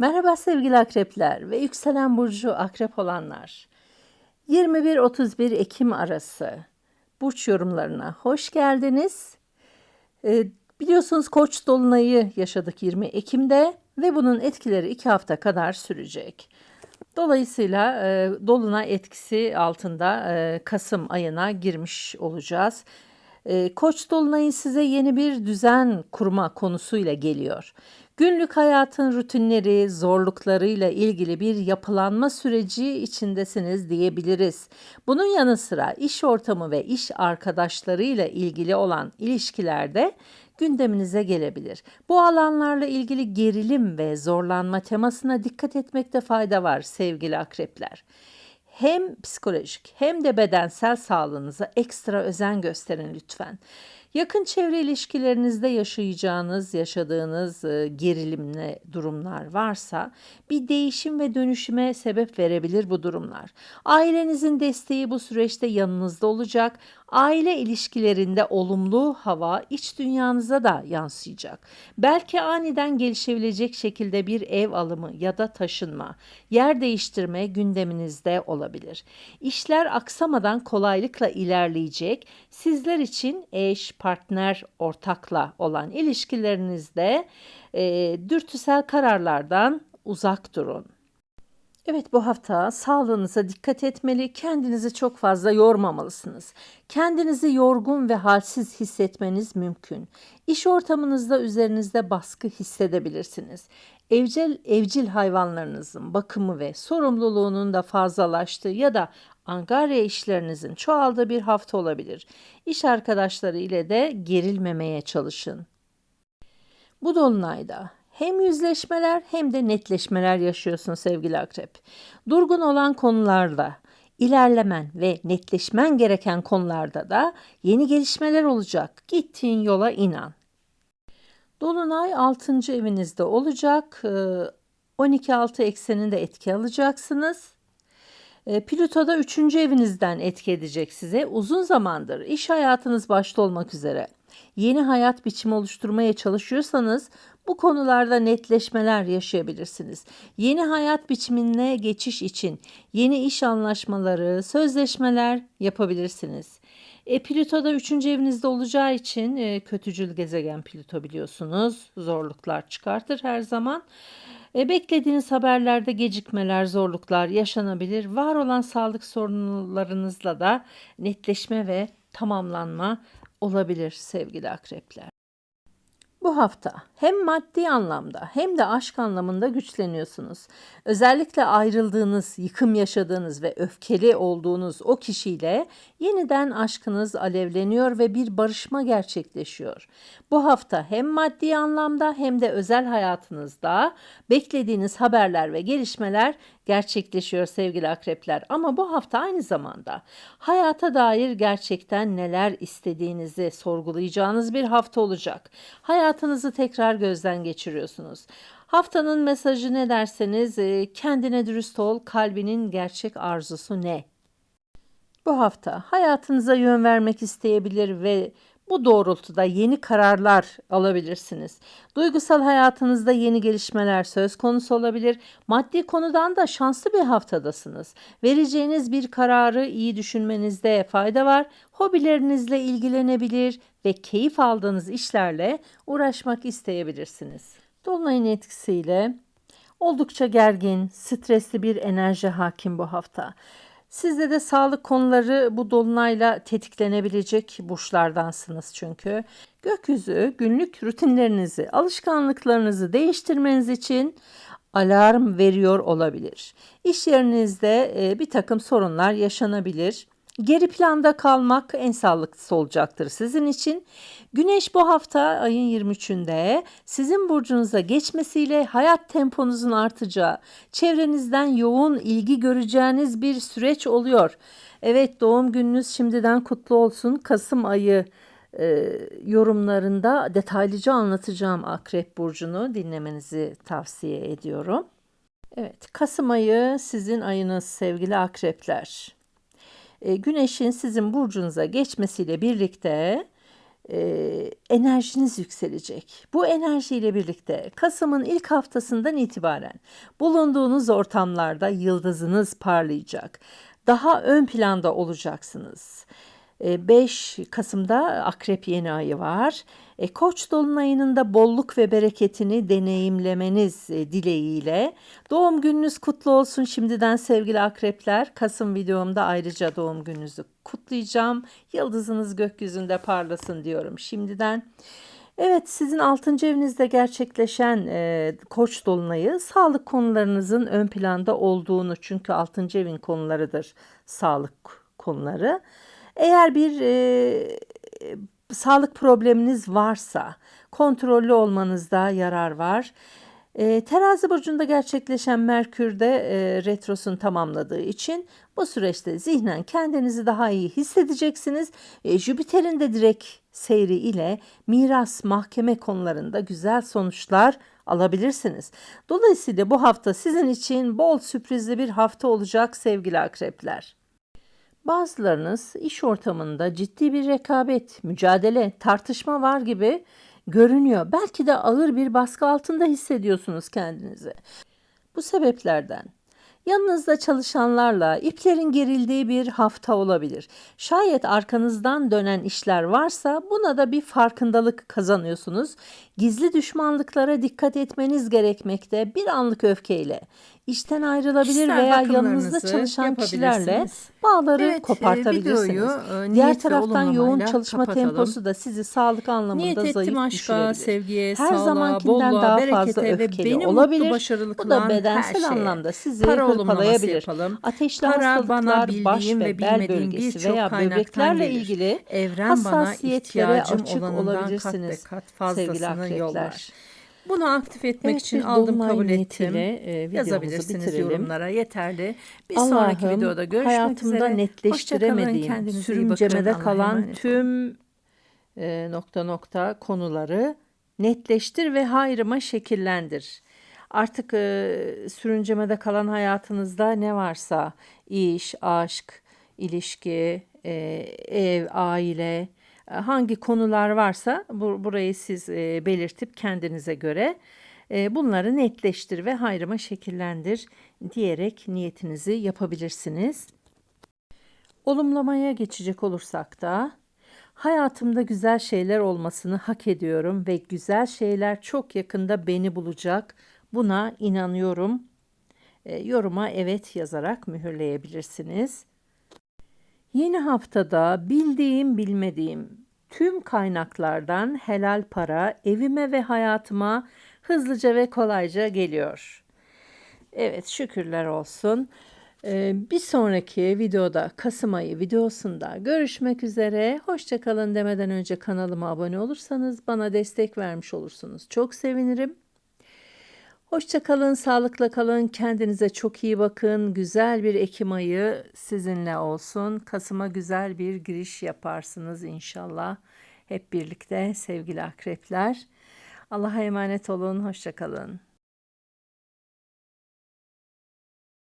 Merhaba sevgili akrepler ve yükselen burcu akrep olanlar. 21-31 Ekim arası burç yorumlarına hoş geldiniz. Ee, biliyorsunuz Koç dolunayı yaşadık 20 Ekim'de ve bunun etkileri 2 hafta kadar sürecek. Dolayısıyla e, dolunay etkisi altında e, Kasım ayına girmiş olacağız. E, Koç dolunayı size yeni bir düzen kurma konusuyla geliyor. Günlük hayatın rutinleri, zorluklarıyla ilgili bir yapılanma süreci içindesiniz diyebiliriz. Bunun yanı sıra iş ortamı ve iş arkadaşlarıyla ilgili olan ilişkilerde gündeminize gelebilir. Bu alanlarla ilgili gerilim ve zorlanma temasına dikkat etmekte fayda var sevgili akrepler hem psikolojik hem de bedensel sağlığınıza ekstra özen gösterin lütfen. Yakın çevre ilişkilerinizde yaşayacağınız, yaşadığınız e, gerilimli durumlar varsa bir değişim ve dönüşüme sebep verebilir bu durumlar. Ailenizin desteği bu süreçte yanınızda olacak. Aile ilişkilerinde olumlu hava iç dünyanıza da yansıyacak. Belki aniden gelişebilecek şekilde bir ev alımı ya da taşınma, yer değiştirme gündeminizde olabilir. İşler aksamadan kolaylıkla ilerleyecek. Sizler için eş, partner, ortakla olan ilişkilerinizde e, dürtüsel kararlardan uzak durun. Evet bu hafta sağlığınıza dikkat etmeli, kendinizi çok fazla yormamalısınız. Kendinizi yorgun ve halsiz hissetmeniz mümkün. İş ortamınızda üzerinizde baskı hissedebilirsiniz. Evcil, evcil hayvanlarınızın bakımı ve sorumluluğunun da fazlalaştığı ya da angarya işlerinizin çoğaldığı bir hafta olabilir. İş arkadaşları ile de gerilmemeye çalışın. Bu dolunayda hem yüzleşmeler hem de netleşmeler yaşıyorsun sevgili akrep. Durgun olan konularda, ilerlemen ve netleşmen gereken konularda da yeni gelişmeler olacak. Gittiğin yola inan. Dolunay 6. evinizde olacak. 12-6 ekseninde etki alacaksınız. E, Plüto da 3. evinizden etki edecek size. Uzun zamandır iş hayatınız başta olmak üzere yeni hayat biçimi oluşturmaya çalışıyorsanız bu konularda netleşmeler yaşayabilirsiniz. Yeni hayat biçimine geçiş için yeni iş anlaşmaları, sözleşmeler yapabilirsiniz. E, Plüto da 3. evinizde olacağı için e, kötücül gezegen Plüto biliyorsunuz zorluklar çıkartır her zaman. E, beklediğiniz haberlerde gecikmeler, zorluklar yaşanabilir. Var olan sağlık sorunlarınızla da netleşme ve tamamlanma olabilir sevgili akrepler. Bu hafta hem maddi anlamda hem de aşk anlamında güçleniyorsunuz. Özellikle ayrıldığınız, yıkım yaşadığınız ve öfkeli olduğunuz o kişiyle yeniden aşkınız alevleniyor ve bir barışma gerçekleşiyor. Bu hafta hem maddi anlamda hem de özel hayatınızda beklediğiniz haberler ve gelişmeler gerçekleşiyor sevgili akrepler. Ama bu hafta aynı zamanda hayata dair gerçekten neler istediğinizi sorgulayacağınız bir hafta olacak. Hayatınızı tekrar gözden geçiriyorsunuz. Haftanın mesajı ne derseniz e, kendine dürüst ol, kalbinin gerçek arzusu ne? Bu hafta hayatınıza yön vermek isteyebilir ve bu doğrultuda yeni kararlar alabilirsiniz. Duygusal hayatınızda yeni gelişmeler söz konusu olabilir. Maddi konudan da şanslı bir haftadasınız. Vereceğiniz bir kararı iyi düşünmenizde fayda var. Hobilerinizle ilgilenebilir ve keyif aldığınız işlerle uğraşmak isteyebilirsiniz. Dolunayın etkisiyle oldukça gergin, stresli bir enerji hakim bu hafta. Sizde de sağlık konuları bu dolunayla tetiklenebilecek burçlardansınız çünkü. Gökyüzü günlük rutinlerinizi, alışkanlıklarınızı değiştirmeniz için alarm veriyor olabilir. İş yerinizde e, bir takım sorunlar yaşanabilir. Geri planda kalmak en sağlıklısı olacaktır sizin için. Güneş bu hafta ayın 23'ünde sizin burcunuza geçmesiyle hayat temponuzun artacağı, çevrenizden yoğun ilgi göreceğiniz bir süreç oluyor. Evet doğum gününüz şimdiden kutlu olsun. Kasım ayı e, yorumlarında detaylıca anlatacağım Akrep Burcu'nu dinlemenizi tavsiye ediyorum. Evet Kasım ayı sizin ayınız sevgili akrepler. E, güneşin sizin burcunuza geçmesiyle birlikte e, enerjiniz yükselecek. Bu enerjiyle birlikte Kasım'ın ilk haftasından itibaren bulunduğunuz ortamlarda yıldızınız parlayacak. Daha ön planda olacaksınız. 5 Kasım'da Akrep yeni ayı var. E, Koç dolunayının da bolluk ve bereketini deneyimlemeniz e, dileğiyle doğum gününüz kutlu olsun şimdiden sevgili akrepler. Kasım videomda ayrıca doğum gününüzü kutlayacağım. Yıldızınız gökyüzünde parlasın diyorum şimdiden. Evet sizin 6. evinizde gerçekleşen e, koç dolunayı sağlık konularınızın ön planda olduğunu çünkü 6. evin konularıdır sağlık konuları. Eğer bir e, sağlık probleminiz varsa kontrollü olmanızda yarar var. E, terazi burcunda gerçekleşen Merkür de e, retrosunu tamamladığı için bu süreçte zihnen kendinizi daha iyi hissedeceksiniz. E, Jüpiter'in de direkt seyri ile miras, mahkeme konularında güzel sonuçlar alabilirsiniz. Dolayısıyla bu hafta sizin için bol sürprizli bir hafta olacak sevgili akrepler. Bazılarınız iş ortamında ciddi bir rekabet, mücadele, tartışma var gibi görünüyor. Belki de ağır bir baskı altında hissediyorsunuz kendinizi. Bu sebeplerden yanınızda çalışanlarla iplerin gerildiği bir hafta olabilir. Şayet arkanızdan dönen işler varsa buna da bir farkındalık kazanıyorsunuz. Gizli düşmanlıklara dikkat etmeniz gerekmekte. Bir anlık öfkeyle işten ayrılabilir Kişisel veya yanınızda çalışan kişilerle bağları Evet, e, kopartabilirsiniz. videoyu, e, Diğer taraftan yoğun çalışma kapatalım. temposu da sizi sağlık anlamında Niyet ettim zayıf aşka, düşürebilir. sevgiye, Her sağlığa, zamankinden bolluğa, daha fazla öfkeli olabilir. Bu da bedensel anlamda sizi Para hırpalayabilir. yapalım. Ateşli Para bana hastalıklar, baş ve bel bölgesi veya böbreklerle ilgili Evren hassasiyetlere açık olanından kat olabilirsiniz kat sevgili akrepler. yollar. Bunu aktif etmek Evet, için aldım kabul ettim. e, Yazabilirsiniz bitirelim. yorumlara yeterli. Bir sonraki videoda görüşmek hayatımda üzere. Netleştiremediğim, Allah'a kalan emanet tüm e, nokta nokta konuları netleştir ve hayrıma şekillendir. Artık e, sürüncemede kalan hayatınızda ne varsa iş, aşk, ilişki, e, ev, aile, hangi konular varsa bu, burayı siz e, belirtip kendinize göre e, bunları netleştir ve hayrıma şekillendir diyerek niyetinizi yapabilirsiniz. Olumlamaya geçecek olursak da hayatımda güzel şeyler olmasını hak ediyorum ve güzel şeyler çok yakında beni bulacak. Buna inanıyorum. E, yoruma evet yazarak mühürleyebilirsiniz. Yeni haftada bildiğim bilmediğim tüm kaynaklardan helal para evime ve hayatıma hızlıca ve kolayca geliyor. Evet şükürler olsun. Ee, bir sonraki videoda Kasım ayı videosunda görüşmek üzere. Hoşçakalın demeden önce kanalıma abone olursanız bana destek vermiş olursunuz. Çok sevinirim. Hoşçakalın, sağlıkla kalın, kendinize çok iyi bakın. Güzel bir Ekim ayı sizinle olsun. Kasım'a güzel bir giriş yaparsınız inşallah. Hep birlikte sevgili akrepler. Allah'a emanet olun, hoşçakalın.